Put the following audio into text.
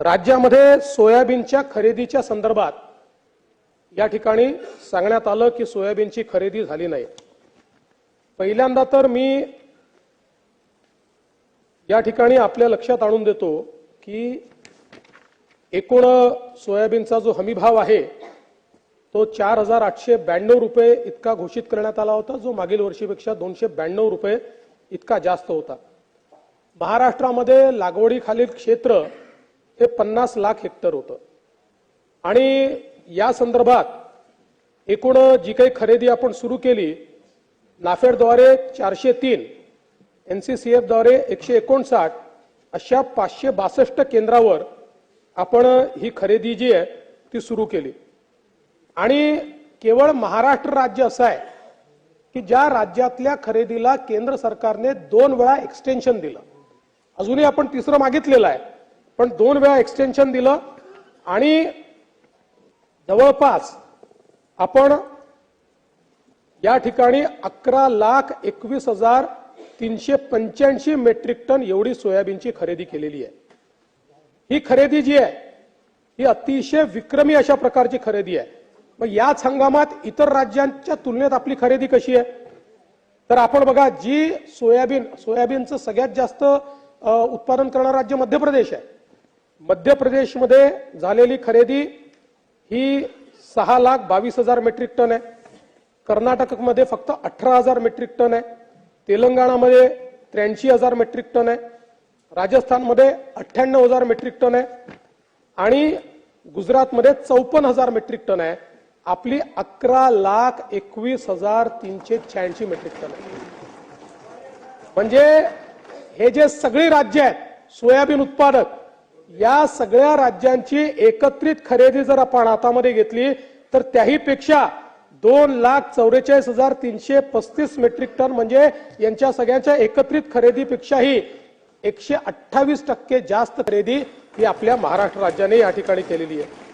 राज्यामध्ये सोयाबीनच्या खरेदीच्या संदर्भात या ठिकाणी सांगण्यात आलं की सोयाबीनची खरेदी झाली नाही. पहिल्यांदा तर मी या ठिकाणी आपल्या लक्षात आणून देतो की एकूण सोयाबीनचा जो हमीभाव आहे तो चार हजार आठशे ब्याण्णव रुपये इतका घोषित करण्यात आला होता जो मागील वर्षीपेक्षा दोनशे ब्याण्णव रुपये इतका जास्त होता. महाराष्ट्रामध्ये लागवडीखालील क्षेत्र हे पन्नास लाख हेक्टर होतं. आणि या संदर्भात एकूण जी काही खरेदी आपण सुरू केली नाफेडद्वारे चारशे तीन एनसीसीएफद्वारे एकशे एकोणसाठ अशा पाचशे बासष्ट केंद्रावर आपण ही खरेदी जी आहे ती सुरू केली. आणि केवळ महाराष्ट्र राज्य असं आहे की ज्या राज्यातल्या खरेदीला केंद्र सरकारने दोन वेळा एक्सटेन्शन दिलं. अजूनही आपण तिसरं मागितलेलं आहे. पण दोन वेळा एक्सटेन्शन दिलं आणि जवळपास आपण या ठिकाणी अकरा लाख एकवीस हजार तीनशे पंच्याऐंशी मेट्रिक टन एवढी सोयाबीनची खरेदी केलेली आहे. ही खरेदी जी आहे ही अतिशय विक्रमी अशा प्रकारची खरेदी आहे. मग याच हंगामात इतर राज्यांच्या तुलनेत आपली खरेदी कशी आहे? तर आपण बघा जी सोयाबीन सोयाबीनचं सगळ्यात जास्त उत्पादन करणारं राज्य मध्य प्रदेश आहे. मध्य प्रदेशमध्ये झालेली खरेदी ही सहा लाख बावीस हजार मेट्रिक टन आहे. कर्नाटकमध्ये फक्त अठरा हजार मेट्रिक टन आहे. तेलंगणामध्ये त्र्याऐंशी हजार मेट्रिक टन आहे. राजस्थानमध्ये अठ्ठ्याण्णव हजार मेट्रिक टन आहे. आणि गुजरातमध्ये चौपन्न हजार मेट्रिक टन आहे. आपली अकरा लाख एकवीस हजार तीनशे शहाऐंशी मेट्रिक टन आहे. म्हणजे हे जे सगळी राज्य आहेत सोयाबीन उत्पादक या सगळ्या राज्यांची एकत्रित खरेदी जर आपण हातामध्ये घेतली तर त्याही पेक्षा दोन लाख चौवेचाळीस हजार तीनशे पस्तीस मेट्रिक टन म्हणजे यांच्या सगळ्यांच्या एकत्रित खरेदीपेक्षाही एकशे अठ्ठावीस टक्के जास्त खरेदी ही आपल्या महाराष्ट्र राज्याने या ठिकाणी केलेली आहे.